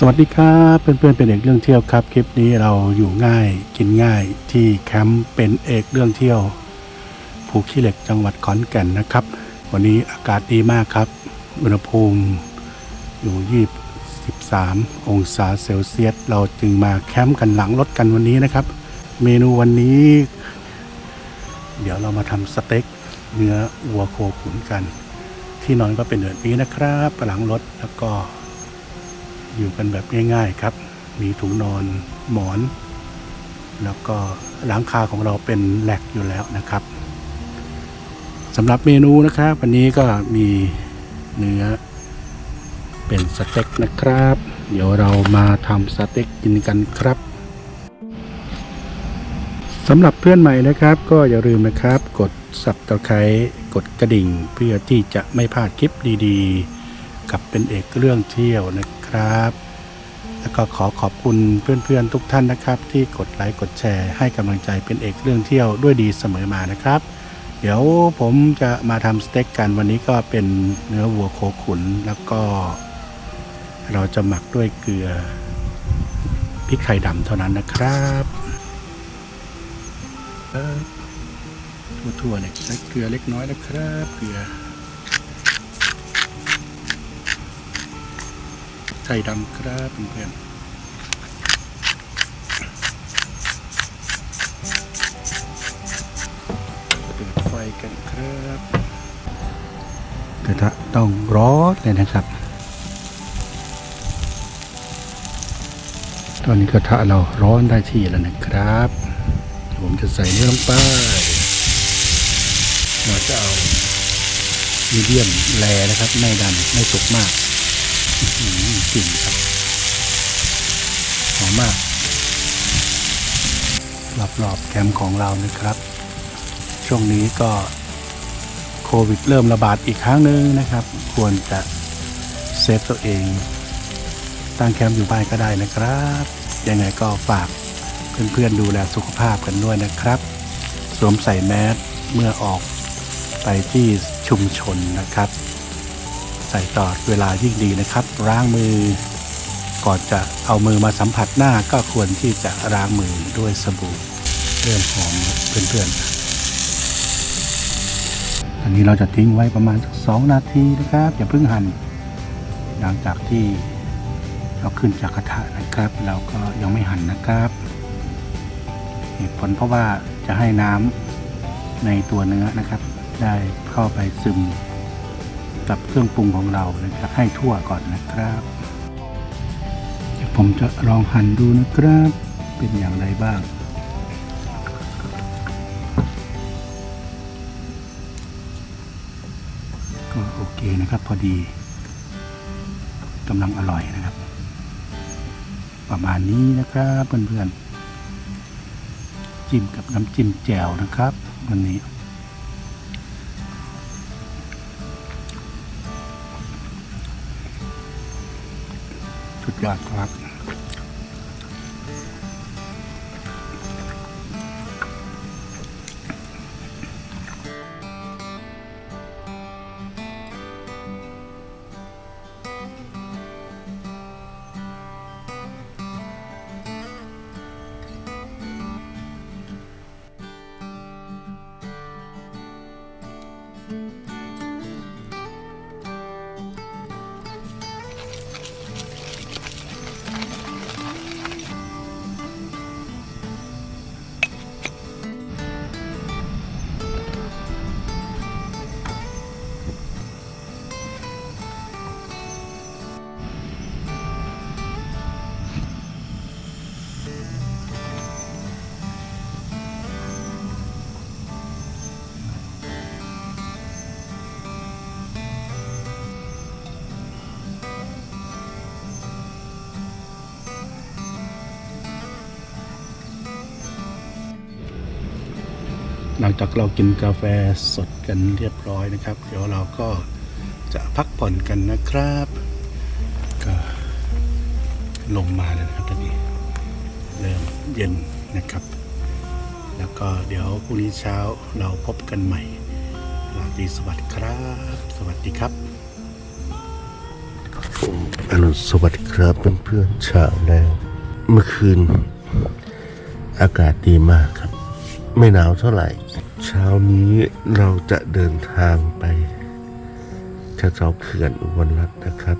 สวัสดีครับเพื่อนๆเป็นเอกเรื่องเที่ยวครับ คลิปนี้เราอยู่ง่ายกินง่ายที่แคมป์เป็นเอกเรื่องเที่ยวภูขี้เหล็กจังหวัดขอนแก่นนะครับ วันนี้อากาศดีมากครับ อุณหภูมิอยู่ยี่13องศาเซลเซียส เราจึงมาแคมป์กันหลังรถกันวันนี้นะครับ เมนูวันนี้ เดี๋ยวเรามาทำสเต็กเนื้อวัวโคขุนกัน ที่นอนก็เป็นแบบนี้นะครับหลังรถแล้วก็ อยู่กันแบบง่ายๆครับ มีถุงนอนหมอน แล้วก็หลังคาของเราเป็นแหลกอยู่แล้วนะครับสำหรับเมนูนะครับ วันนี้ก็มีเนื้อเป็นสเต็กนะครับ เดี๋ยวเรามาทำสเต็กกินกันครับสำหรับเพื่อนใหม่นะครับ ก็อย่าลืมนะครับ กด subscribe กดกระดิ่ง เพื่อที่จะไม่พลาดคลิปดีๆ กับเป็นเอกเรื่องเที่ยวนะครับ แล้วก็ขอขอบคุณเพื่อนๆทุกท่านนะครับ ที่กดไลค์กดแชร์ให้กำลังใจเป็นเอกเรื่องเที่ยวด้วยดีเสมอมานะครับ เดี๋ยวผมจะมาทำสเต็กกันวันนี้ก็เป็นเนื้อวัวโคขุนแล้วก็ เราจะหมักด้วยเกลือพริกไทยดำเท่านั้นนะครับทั่วๆเนี่ยใช้เกลือเล็กน้อยนะครับ เกลือ ไทยดำครับเพื่อนๆเปิดไฟกันครับกระทะต้องร้อนเลยนะครับ ตอนนี้กระทะเราร้อนได้ที่แล้วนะครับ ผมจะใส่เนื้อลงไปเราจะเอามีเดียมแรนะครับ ไม่ดำไม่สุกมาก กลิ่นครับหอมมากรอบๆแคมป์ของเรานะครับ ช่วงนี้ก็โควิดเริ่มระบาดอีกครั้งหนึ่งนะครับ ควรจะเซฟตัวเอง ตั้งแคมป์อยู่บ้านก็ได้นะครับ ยังไงก็ฝากเพื่อนๆดูแลสุขภาพกันด้วยนะครับ สวมใส่แมสเมื่อออกไปที่ชุมชนนะครับ ส่ตลอดเวลายิ่งดีนะครับ ล้างมือ ก่อนจะเอามือมาสัมผัสหน้าก็ควรที่จะล้างมือด้วยสบู่เริ่มหอมเพื่อนๆอันนี้เราจะทิ้งไว้ประมาณสักสองนาทีนะครับ อย่าเพิ่งหั่นหลังจากที่เราขึ้นจากกระทะนะครับ เราก็ยังไม่หั่นนะครับเหตุผลเพราะว่าจะให้น้ำในตัวเนื้อนะครับ ได้เข้าไปซึม กับเครื่องปรุงของเรานะครับให้ทั่วก่อนนะครับเดี๋ยวผมจะลองหั่นดูนะครับ เป็นอย่างไรบ้างก็โอเคนะครับพอดีกำลังอร่อยนะครับ ประมาณนี้นะครับเพื่อนๆจิ้มกับน้ำจิ้มแจ่วนะครับ วันนี้ สุดยอดครับ หลังจากเรากินกาแฟสดกันเรียบร้อยนะครับ เดี๋ยวเราก็จะพักผ่อนกันนะครับ ก็ลงมาแล้วนะครับตอนนี้เริ่มเย็นนะครับ แล้วก็เดี๋ยวพรุ่งนี้เช้าเราพบกันใหม่ราตรีสวัสดิ์ครับ สวัสดีครับอรุณสวัสดิ์ครับเพื่อนๆชาวแล้ว เมื่อคืน อากาศดีมากครับ ไม่หนาวเท่าไหร่ เช้านี้เราจะเดินทางไปชะเจ้าเขื่อนอุบลรัตน์นะครับ